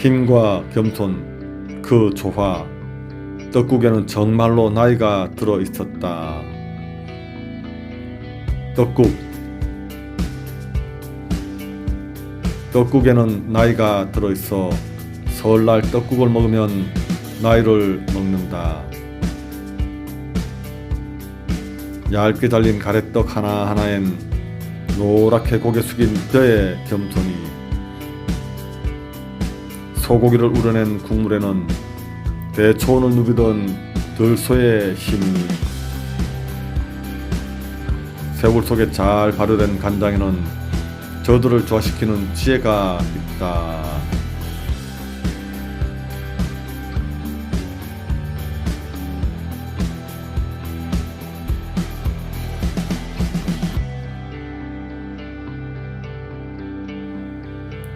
힘과 겸손 그 조화 떡국에는 정말로 나이가 들어 있었다. 떡국 떡국에는 나이가 들어 있어 설날 떡국을 먹으면 나이를 먹는다. 얇게 달린 가래떡 하나하나엔 노랗게 고개 숙인 뼈의 겸손이 소고기를 우려낸 국물에는 대초원을 누비던 들소의 힘이 세월 속에 잘 발효된 간장에는 저들을 조화시키는 지혜가 있다.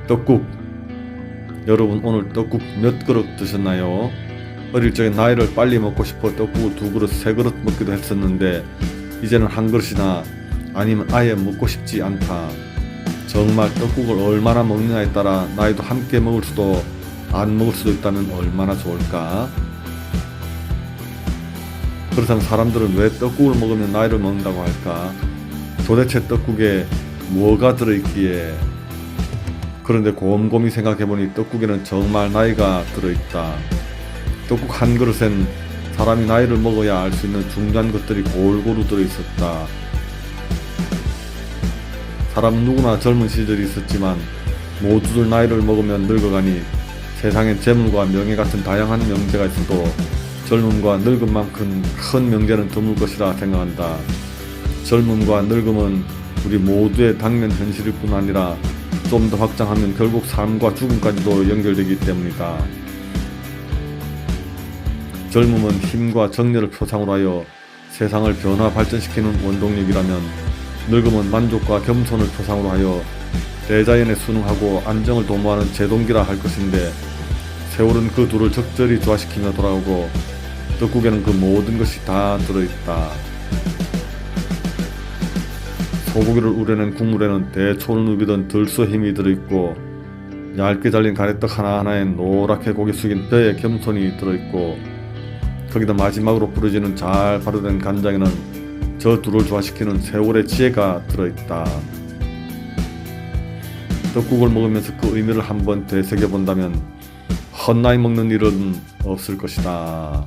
떡국 여러분 오늘 떡국 몇 그릇 드셨나요? 어릴 적에 나이를 빨리 먹고 싶어 떡국을 두 그릇 세 그릇 먹기도 했었는데 이제는 한 그릇이나 아니면 아예 먹고 싶지 않다. 정말 떡국을 얼마나 먹느냐에 따라 나이도 함께 먹을 수도 안 먹을 수도 있다면 얼마나 좋을까? 그렇다면 사람들은 왜 떡국을 먹으면 나이를 먹는다고 할까? 도대체 떡국에 뭐가 들어있기에 그런데 곰곰이 생각해보니 떡국에는 정말 나이가 들어있다. 떡국 한 그릇엔 사람이 나이를 먹어야 알 수 있는 중요한 것들이 골고루 들어있었다. 사람 누구나 젊은 시절이 있었지만 모두들 나이를 먹으면 늙어가니 세상엔 재물과 명예 같은 다양한 명제가 있어도 젊음과 늙음만큼 큰 명제는 드물 것이라 생각한다. 젊음과 늙음은 우리 모두의 당면 현실일 뿐 아니라 좀 더 확장하면 결국 삶과 죽음까지도 연결되기 때문이다. 젊음은 힘과 정열을 표상으로 하여 세상을 변화 발전시키는 원동력이라면 늙음은 만족과 겸손을 표상으로 하여 대자연에 순응하고 안정을 도모하는 제동기라 할 것인데 세월은 그 둘을 적절히 조화시키며 돌아오고 떡국에는 그 모든 것이 다 들어있다. 소고기를 우려낸 국물에는 대초를 누비던 들소 힘이 들어있고 얇게 잘린 가래떡 하나하나엔 노랗게 고개 숙인 뼈의 겸손이 들어있고 거기다 마지막으로 부러지는 잘 발효된 간장에는 저 둘을 조화시키는 세월의 지혜가 들어있다. 떡국을 먹으면서 그 의미를 한번 되새겨 본다면 헛나이 먹는 일은 없을 것이다.